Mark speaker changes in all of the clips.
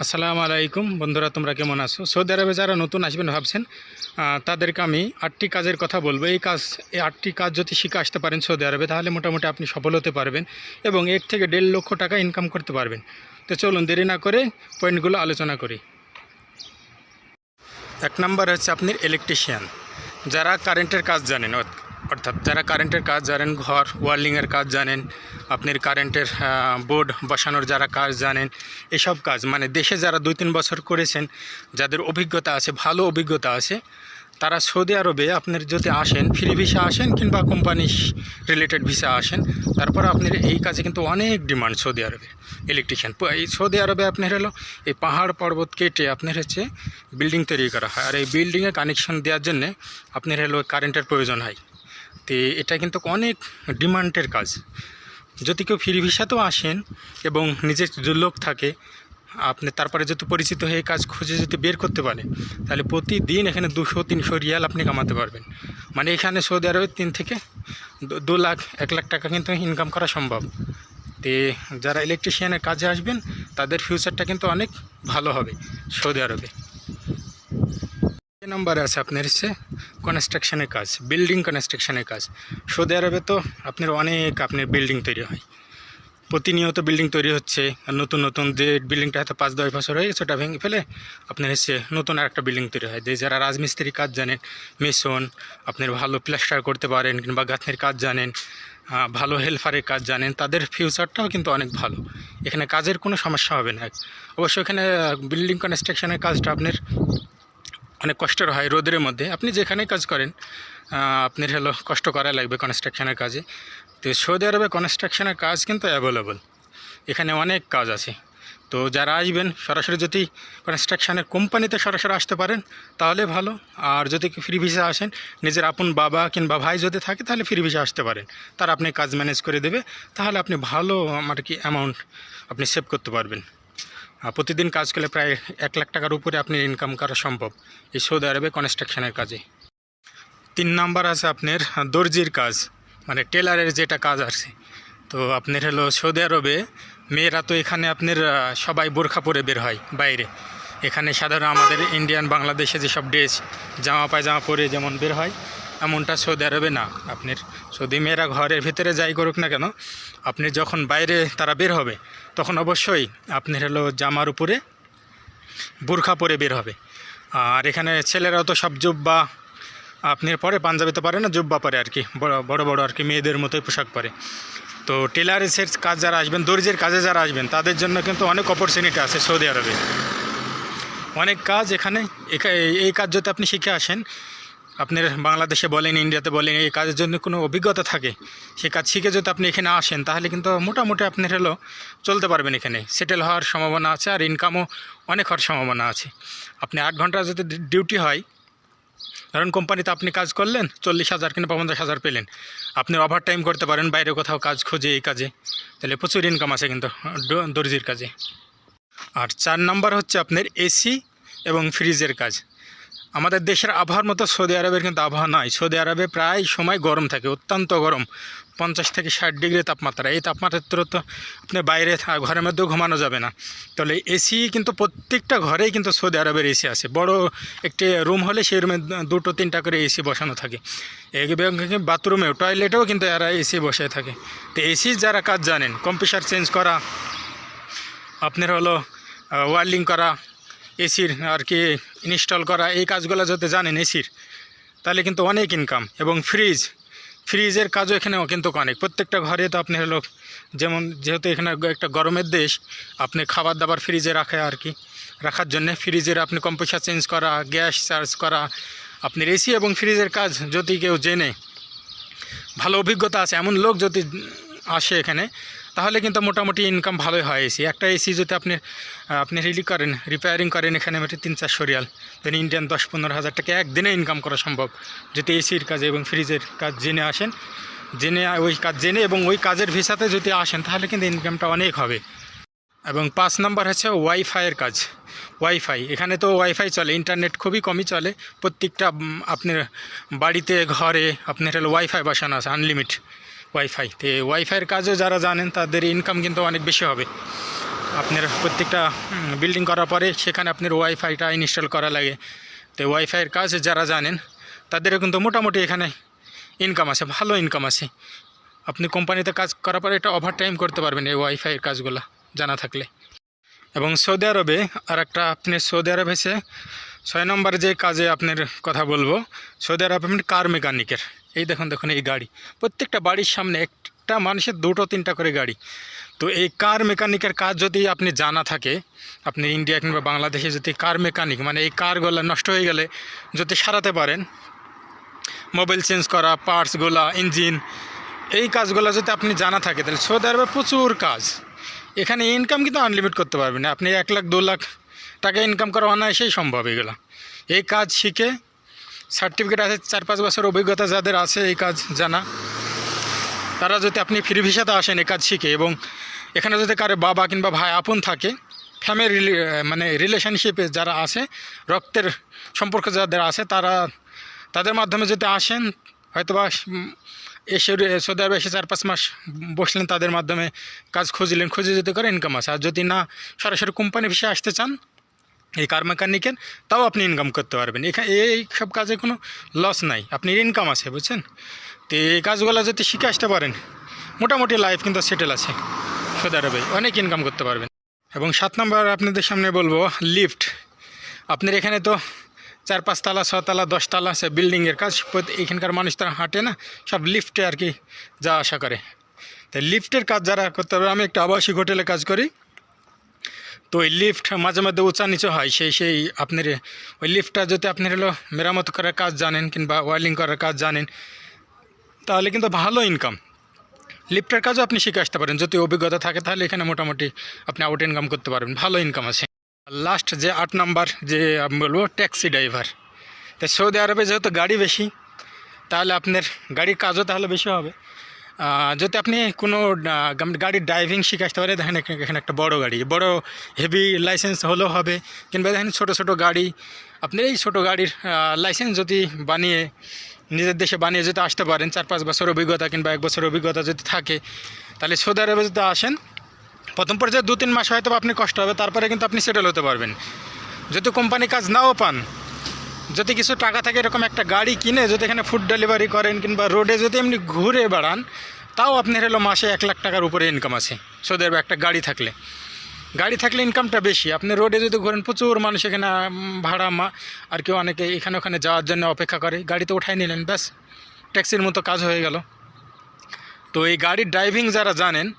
Speaker 1: আসসালামু আলাইকুম। বন্ধুরা, তোমরা কেমন আছো? সৌদি আরবে যারা নতুন আসবেন ভাবছেন তাদেরকে আমি আটটি কাজের কথা বলব। এই কাজ, এই আটটি কাজ যদি শিখে আসতে পারেন সৌদি আরবে, তাহলে মোটামুটি আপনি সফল হতে পারবেন এবং এক থেকে দেড় লক্ষ টাকা ইনকাম করতে পারবেন। তো চলুন, দেরি না করে পয়েন্টগুলো আলোচনা করি। এক নম্বর হচ্ছে আপনি ইলেকট্রিশিয়ান যারা কারেন্টের কাজ জানেন অর্থাৎ যারা কারেন্টের কাজ জানেন, ঘর ওয়ার্লিংয়ের কাজ জানেন, আপনার কারেন্টের বোর্ড বসানোর যারা কাজ জানেন, এসব কাজ মানে দেশে যারা দুই তিন বছর করেছেন, যাদের অভিজ্ঞতা আছে, ভালো অভিজ্ঞতা আছে, তারা সৌদি আরবে আপনার যদি আসেন, ফ্রি ভিসা আসেন কিংবা কোম্পানি রিলেটেড ভিসা আসেন, তারপর আপনার এই কাজে কিন্তু অনেক ডিমান্ড সৌদি আরবে। ইলেকট্রিশিয়ান এই সৌদি আরবে আপনার হলো, এই পাহাড় পর্বত কেটে আপনার হচ্ছে বিল্ডিং তৈরি করা হয়। আর এই বিল্ডিংয়ে কানেকশন দেওয়ার জন্যে আপনার হলো কারেন্টের প্রয়োজন হয়। তো এটা কিন্তু অনেক ডিমান্ডের কাজ। যদি কেউ ফ্রি ভিসাতেও আসেন এবং নিজের লোক থাকে, আপনি তারপরে যদি পরিচিত হয়ে কাজ খুঁজে যদি বের করতে পারে তাহলে প্রতিদিন এখানে দুশো, তিনশো রিয়াল আপনি কামাতে পারবেন। মানে এখানে সৌদি আরবে তিন থেকে দু- দু লাখ, এক লাখ টাকা কিন্তু ইনকাম করা সম্ভব। তে যারা ইলেকট্রিশিয়ানের কাজে আসবেন, তাদের ফিউচারটা কিন্তু অনেক ভালো হবে সৌদি আরবে। নম্বরে আছে আপনার হচ্ছে কনস্ট্রাকশনের কাজ বিল্ডিং কনস্ট্রাকশনের কাজ, সৌদি আরবে তো আপনার অনেক আপনার বিল্ডিং তৈরি হয়। প্রতিনিয়ত বিল্ডিং তৈরি হচ্ছে, আর নতুন নতুন যে বিল্ডিংটা হয়তো পাঁচ, দশ বছর হয়ে গেছে, ওটা ভেঙে ফেলে আপনার হচ্ছে নতুন আর একটা বিল্ডিং তৈরি হয়। যে যারা রাজমিস্ত্রি কাজ জানেন মেসন আপনার ভালো প্লাস্টার করতে পারেন কিংবা গাঁথনির কাজ জানেন ভালো হেল্পারের কাজ জানেন, তাদের ফিউচারটাও কিন্তু অনেক ভালো। এখানে কাজের কোনো সমস্যা হবে না। অবশ্য এখানে বিল্ডিং কনস্ট্রাকশনের কাজটা আপনার অনেক কষ্টের হয় রোদের মধ্যে। আপনি যেখানে কাজ করেন আপনার হলো কষ্ট করা লাগবে কনস্ট্রাকশনের কাজে। তো সৌদি আরবে কনস্ট্রাকশনের কাজ কিন্তু অ্যাভেলেবল এখানে অনেক কাজ আছে। তো যারা আসবেন, সরাসরি যদি কনস্ট্রাকশনের কোম্পানিতে সরাসরি আসতে পারেন, তাহলে ভালো। আর যদি ফ্রি ভিসা আসেন, নিজের আপন বাবা কিংবা ভাই যদি থাকে, তাহলে ফ্রি ভিসা আসতে পারেন। তারা আপনি কাজ ম্যানেজ করে দেবে। তাহলে আপনি ভালো আমার কি অ্যামাউন্ট আপনি সেভ করতে পারবেন। প্রতিদিন কাজ করলে প্রায় এক লাখ টাকার উপরে আপনি ইনকাম করা সম্ভব এই সৌদি আরবে কনস্ট্রাকশনের কাজে। তিন নাম্বার আছে আপনার দর্জির কাজ মানে টেলারের যেটা কাজ আছে। তো আপনার হলো সৌদি আরবে, মেয়েরা তো এখানে আপনার সবাই বোরখা পরে বের হয় বাইরে। এখানে সাধারণ আমাদের ইন্ডিয়ান বাংলাদেশে যেসব ড্রেস জামা পায়জামা পরে যেমন বের হয় এমনটা সৌদি আরবে না। আপনার সৌদি মেয়েরা ঘরের ভিতরে যাই করুক না কেন, আপনি যখন বাইরে তারা বের হবে, তখন অবশ্যই আপনার হলো জামার উপরে বোরখা পরে বের হবে। আর এখানে ছেলেরাও তো সব জুব্বা, আপনার পরে পাঞ্জাবিতে পারে না, জুব্বা পরে আর কি, বড় বড় আর কি, মেয়েদের মতোই পোশাক পরে। তো টেলারেসের কাজ যারা আসবেন দর্জির কাজে যারা আসবেন, তাদের জন্য কিন্তু অনেক অপরচুনিটি আছে সৌদি আরবে। অনেক কাজ এখানে, এখা- এই- এই কাজ যদি আপনি শিখে আসেন আপনার বাংলাদেশে বলেন, ইন্ডিয়াতে বলেন, এই কাজের জন্য কোনো অভিজ্ঞতা থাকে সেই কাজ শিখে যদি আপনি এখানে আসেন, তাহলে কিন্তু মোটামুটি আপনার হলো চলতে পারবেন এখানে। সেটেল হওয়ার সম্ভাবনা আছে আর ইনকামও অনেক হওয়ার সম্ভাবনা আছে। আপনি আট ঘণ্টা যদি ডিউটি হয়, ধরুন কোম্পানিতে আপনি কাজ করলেন, চল্লিশ হাজার কিংবা পঞ্চাশ হাজার পেলেন। আপনি ওভার টাইম করতে পারেন, বাইরে কোথাও কাজ খুঁজে এই কাজে। তাহলে প্রচুর ইনকাম আছে কিন্তু দর্জির কাজে। আর চার নাম্বার হচ্ছে আপনার এসি এবং ফ্রিজের কাজ। আমাদের দেশের আবহাওয়ার মতো সৌদি আরবের কিন্তু আবহাওয়া নয় সৌদি আরবে প্রায় সময় গরম থাকে, অত্যন্ত গরম। পঞ্চাশ থেকে ষাট ডিগ্রি তাপমাত্রা। এই তাপমাত্রার তো আপনি বাইরে ঘরের মধ্যেও ঘুমানো যাবে না। তাহলে এসি কিন্তু প্রত্যেকটা ঘরেই কিন্তু সৌদি আরবের এসি আছে। বড় একটি রুম হলে সেই রুমে দুটো, তিনটা করে এসি বসানো থাকে। এবং বাথরুমেও টয়লেটেও কিন্তু এরা এসি বসে থাকে। তো এসি যারা কাজ জানেন, কম্পিউটার চেঞ্জ করা, আপনার হলো ওয়ার্লিং করা এসির আর কি ইনস্টল করা, এই কাজগুলো যদি জানেন এসির, তাহলে কিন্তু অনেক ইনকাম এবং ফ্রিজ ফ্রিজের কাজও এখানেও কিন্তু অনেক। প্রত্যেকটা ঘরে তো আপনি হলো, যেমন যেহেতু এখানে একটা গরমের দেশ, আপনি খাবার দাবার ফ্রিজে রাখে আর কি। রাখার জন্য ফ্রিজের আপনি কম্পোসার চেঞ্জ করা গ্যাস চার্জ করা, আপনার এসি এবং ফ্রিজের কাজ যদি কেউ জেনে, ভালো অভিজ্ঞতা আছে। এমন লোক যদি আসে এখানে তাহলে কিন্তু মোটামুটি ইনকাম ভালোই হয় এসি একটা এসি যদি আপনি আপনি রিলি করেন রিপেয়ারিং করেন, এখানে মোটে তিন চারশো রিয়াল। দেন ইন্ডিয়ান দশ পনেরো হাজার টাকা একদিনে ইনকাম করা সম্ভব। যদি এসির কাজে এবং ফ্রিজের কাজ জেনে আসেন, জেনে ওই কাজ, জেনে এবং ওই কাজের ভিসাতে যদি আসেন, তাহলে কিন্তু ইনকামটা অনেক হবে। এবং পাঁচ নাম্বার হচ্ছে ওয়াইফাইয়ের কাজ। ওয়াইফাই এখানে তো ওয়াইফাই চলে ইন্টারনেট খুবই কমই চলে। প্রত্যেকটা আপনার বাড়িতে, ঘরে, আপনার ওয়াইফাই বসানো আছে আনলিমিট ওয়াইফাই তো ওয়াইফাইয়ের কাজও যারা জানেন, তাদের ইনকাম কিন্তু অনেক বেশি হবে। আপনার প্রত্যেকটা বিল্ডিং করার পরে সেখানে আপনার ওয়াইফাইটা ইনস্টল করা লাগে। তো ওয়াইফাইয়ের কাজ যারা জানেন, তাদেরও কিন্তু মোটামুটি এখানে ইনকাম আছে, ভালো ইনকাম আছে। আপনি কোম্পানিতে কাজ করার পরে এটা ওভার টাইম করতে পারবেন এই ওয়াইফাইয়ের কাজগুলো, জানা থাকলে। এবং সৌদি আরবে আর একটা আপনি সৌদি আরব এসে ছয় নম্বর যে কাজে আপনার কথা বলব সৌদি আরব আপনি কার মেকানিকের এই দেখুন দেখুন, এই গাড়ি। প্রত্যেকটা বাড়ির সামনে একটা মানুষের দুটো, তিনটা করে গাড়ি। তো এই কার মেকানিকের কাজ যদি আপনি জানা থাকে, আপনি ইন্ডিয়া কিংবা বাংলাদেশে যদি কার মেকানিক মানে এই কারগুলো নষ্ট হয়ে গেলে যদি সারাতে পারেন, মোবাইল চেঞ্জ করা, পার্টসগুলা, ইঞ্জিন, এই কাজগুলো যদি আপনি জানা থাকে, তাহলে সৌদি আরবে প্রচুর কাজ। এখানে ইনকাম কিন্তু আনলিমিট করতে পারবেন আপনি এক লাখ, দু লাখ টাকা ইনকাম করা অনায়াসেই সম্ভব এগুলো। এই কাজ শিখে সার্টিফিকেট আছে, চার পাঁচ বছর অভিজ্ঞতা যাদের আছে এই কাজ জানা। তারা যদি আপনি ফ্রি ভিসাতে আসেন এই কাজ শিখে এবং এখানে যদি কারও বাবা কিংবা ভাই আপন থাকে ফ্যামিলি মানে রিলেশনশিপে যারা আছে, রক্তের সম্পর্ক যাদের আছে, তারা তাদের মাধ্যমে যদি আসেন হয়তো বা এসে সৌদি আরবে এসে চার পাঁচ মাস বসলেন, তাদের মাধ্যমে কাজ খুঁজলেন, খুঁজে যদি করে ইনকাম আছে। আর যদি না, সরাসরি কোম্পানি ভিসে আসতে চান এই কার মেকানিকের, তাও আপনি ইনকাম করতে পারবেন। এখানে এই সব কাজে কোনো লস নাই। আপনি ইনকাম আছে, বুঝছেন? তো এই কাজগুলো যদি শিখে আসতে পারেন, মোটামুটি লাইফ কিন্তু সেটেল আছে। সৌদি আরবে অনেক ইনকাম করতে পারবেন। এবং সাত নম্বর আপনাদের সামনে বলব লিফট আপনার এখানে তো চার পাঁচতলা ছতলা দশতলা আছে বিল্ডিংয়ের কাজ। এখানকার মানুষ তারা হাঁটে না, সব লিফটে আর কি যা আশা করে। তাই লিফটের কাজ যারা করতে পারবে, আমি একটা আবাসিক হোটেলে কাজ করি। তো ওই লিফট মাঝে মাঝে উঁচা নিচু হয়, সেই সেই আপনার, ওই লিফটটা যদি আপনি হলো মেরামত করার কাজ জানেন কিংবা ওয়ার্লিং করার কাজ জানেন, তাহলে কিন্তু ভালো ইনকাম লিফটের কাজও আপনি শিখে আসতে পারেন, যদি অভিজ্ঞতা থাকে তাহলে এখানে মোটামুটি আপনি আউট ইনকাম করতে পারবেন, ভালো ইনকাম আছে। লাস্ট যে আট নাম্বার যে আমি বলব ট্যাক্সি ড্রাইভার তো সৌদি আরবে যেহেতু গাড়ি বেশি, তাহলে আপনার গাড়ির কাজও তাহলে বেশি হবে। যদি আপনি কোনো গাড়ির ড্রাইভিং শিখে আসতে পারেন দেখেন এখানে একটা বড় গাড়ি। বড় হেভি লাইসেন্স হলেও হবে, কিংবা দেখেন ছোটো ছোটো গাড়ি। আপনি এই ছোটো গাড়ির লাইসেন্স যদি বানিয়ে, নিজের দেশে বানিয়ে যদি আসতে পারেন, চার পাঁচ বছর অভিজ্ঞতা কিংবা এক বছর অভিজ্ঞতা যদি থাকে, তাহলে সৌদি আরবে যদি আসেন, প্রথম পর্যায়ে দু তিন মাস হয়তো আপনি কষ্ট হবে, তারপরে কিন্তু আপনি সেটেল হতে পারবেন। যদি কোম্পানি কাজ নাও পান যদি কিছু টাকা থাকে, এরকম একটা গাড়ি কিনে যদি এখানে ফুড ডেলিভারি করেন কিংবা রোডে যদি এমনি ঘুরে বেড়ান, তাও আপনার হলো মাসে এক লাখ টাকার উপরে ইনকাম আছে। সৌদি আরবে একটা গাড়ি থাকলে। গাড়ি থাকলে ইনকামটা বেশি। আপনি রোডে যদি ঘোরেন, প্রচুর মানুষ এখানে ভাড়া মা, আর কেউ অনেকে এখানে ওখানে যাওয়ার জন্য অপেক্ষা করে। গাড়িতে উঠাই নিলেন, ব্যাস ট্যাক্সির মতো কাজ হয়ে গেল। তো এই গাড়ির ড্রাইভিং যারা জানেন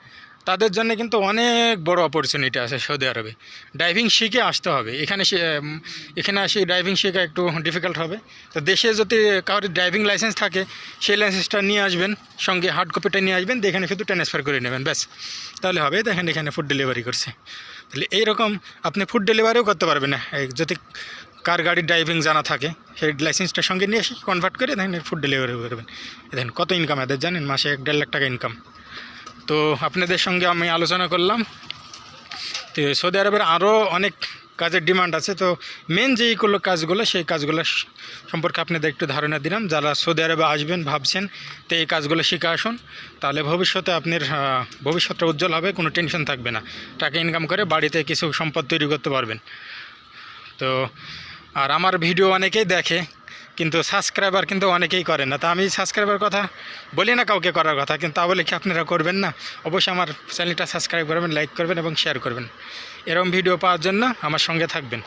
Speaker 1: তাদের জন্য কিন্তু অনেক বড় অপরচুনিটি আছে সৌদি আরবে। ড্রাইভিং শিখে আসতে হবে। এখানে এখানে আসে ড্রাইভিং শেখা একটু ডিফিকাল্ট হবে। তো দেশে যদি কারোর ড্রাইভিং লাইসেন্স থাকে, সেই লাইসেন্সটা নিয়ে আসবেন, সঙ্গে হার্ড কপিটা নিয়ে আসবেন এখানে শুধু ট্রান্সফার করে নেবেন, ব্যাস। তাহলে হবে, দেখেন এখানে ফুড ডেলিভারি করছে। তাহলে এইরকম আপনি ফুড ডেলিভারিও করতে পারবেন না। যদি কার গাড়ির ড্রাইভিং জানা থাকে, সেই লাইসেন্সটা সঙ্গে নিয়ে এসে কনভার্ট করে দেখেন ফুড ডেলিভারি করবেন। দেখেন কত ইনকাম এদের, জানেন? মাসে এক দেড় লাখ টাকা ইনকাম তো আপনাদের সঙ্গে আমি আলোচনা করলাম। তো সৌদি আরবের আরও অনেক কাজের ডিমান্ড আছে, তো মেন যেইগুলো কাজগুলো, সেই কাজগুলো সম্পর্কে আপনাদের একটু ধারণা দিলাম। যারা সৌদি আরবে আসবেন, ভাবছেন, তো এই কাজগুলো শিখে আসুন তাহলে ভবিষ্যতে আপনার ভবিষ্যৎটা উজ্জ্বল হবে, কোনো টেনশন থাকবে না। টাকা ইনকাম করে বাড়িতে কিছু সম্পদ তৈরি করতে পারবেন। তো, আর আমার ভিডিও অনেকেই দেখে কিন্তু সাবস্ক্রাইবার কিন্তু অনেকেই করে না। তা আমি সাবস্ক্রাইবার কথা বলি না, কাউকে করার কথা। কিন্তু তা বলে কি আপনারা করবেন না? অবশ্যই আমার চ্যানেলটা সাবস্ক্রাইব করবেন লাইক করবেন এবং শেয়ার করবেন। এরকম ভিডিও পাওয়ার জন্য আমার সঙ্গে থাকবেন।